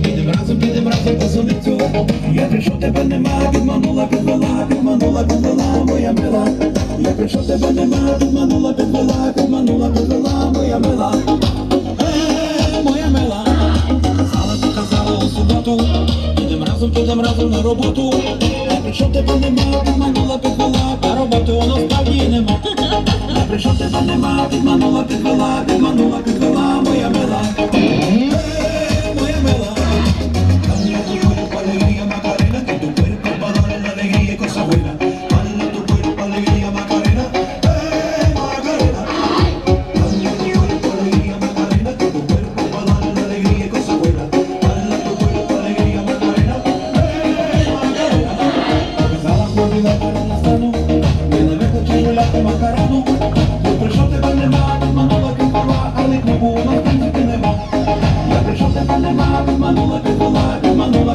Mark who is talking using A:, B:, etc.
A: Підем разом, підем разом по суницю. Я прийшов, тебе нема, підманула, підвела, підманула, підвела, моя мила. Я прийшов, тебе нема, підманула, підвела, підманула, підвела, моя мила. Е, моя мила. Казала, ти казала у суботу. Підем разом, підем разом на роботу. Я прийшов, тебе нема, підманула, підвела, а роботи воно справді нема. Я прийшов, тебе нема, підманула, підвела, Обманула, обманула, обманула